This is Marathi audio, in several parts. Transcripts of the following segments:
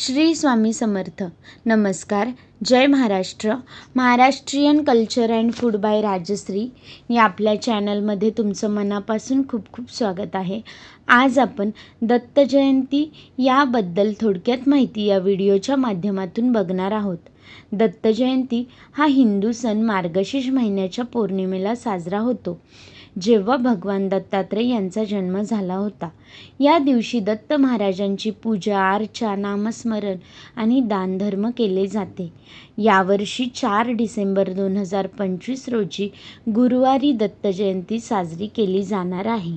श्री स्वामी समर्थ. नमस्कार. जय Maharashtra. Maharashtrian culture and food by Rajshri या आपल्या चॅनलमध्ये तुमचं मनापासून खूप खूप स्वागत आहे. आज आपण दत्त जयंती याबद्दल थोडक्यात माहिती या व्हिडिओच्या माध्यमातून बघणार आहोत. दत्तजयंती हा हिंदू सण मार्गशीर्ष महिन्याच्या पौर्णिमेला साजरा होतो. जेव्हा भगवान दत्तात्रय यांचा जन्म झाला होता या दिवशी दत्त महाराजांची पूजा अर्चा नामस्मरण आणि दानधर्म केले जाते. यावर्षी चार डिसेंबर दोन हजार पंचवीस रोजी गुरुवारी दत्तजयंती साजरी केली जाणार आहे.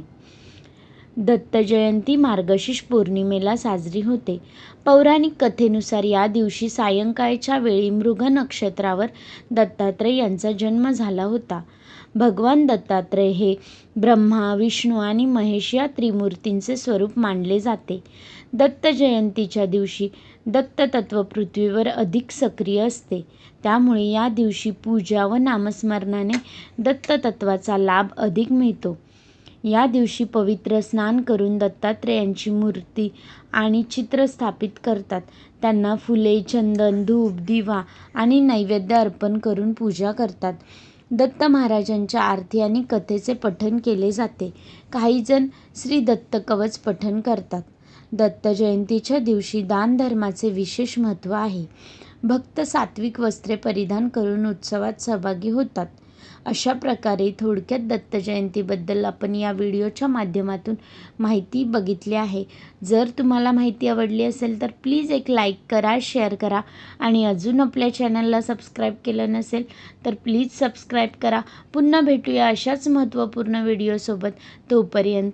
दत्तजयंती मार्गशीर्ष पौर्णिमेला साजरी होते. पौराणिक कथेनुसार या दिवशी सायंकाळच्या वेळी मृग नक्षत्रावर दत्तात्रय यांचा जन्म झाला होता. भगवान दत्तात्रय हे ब्रह्मा विष्णू आणि महेश या त्रिमूर्तींचे स्वरूप मानले जाते. दत्त जयंतीच्या दिवशी दत्ततत्त्व पृथ्वीवर अधिक सक्रिय असते. त्यामुळे या दिवशी पूजा व नामस्मरणाने दत्ततत्त्वाचा लाभ अधिक मिळतो. या दिवशी पवित्र स्नान करून दत्तात्रेयांची मूर्ती आणि चित्र स्थापित करतात. त्यांना फुले चंदन धूप दिवा आणि नैवेद्य अर्पण करून पूजा करतात. दत्त महाराजांच्या आरती आणि कथेचे पठण केले जाते. काहीजण श्री दत्त कवच पठण करतात. दत्त जयंतीच्या दिवशी दानधर्माचे विशेष महत्त्व आहे. भक्त सात्विक वस्त्रे परिधान करून उत्सवात सहभागी होतात. अशा प्रकारे थोडक्यात दत्त जयंतीबद्दल आपण या व्हिडिओच्या माध्यमातून माहिती बघितली आहे. जर तुम्हाला माहिती आवडली असेल तर प्लीज एक लाईक करा शेअर करा आणि अजून आपल्या चॅनलला सबस्क्राईब केलं नसेल तर प्लीज सबस्क्राईब करा. पुन्हा भेटूया अशाच महत्त्वपूर्ण व्हिडिओसोबत. तोपर्यंत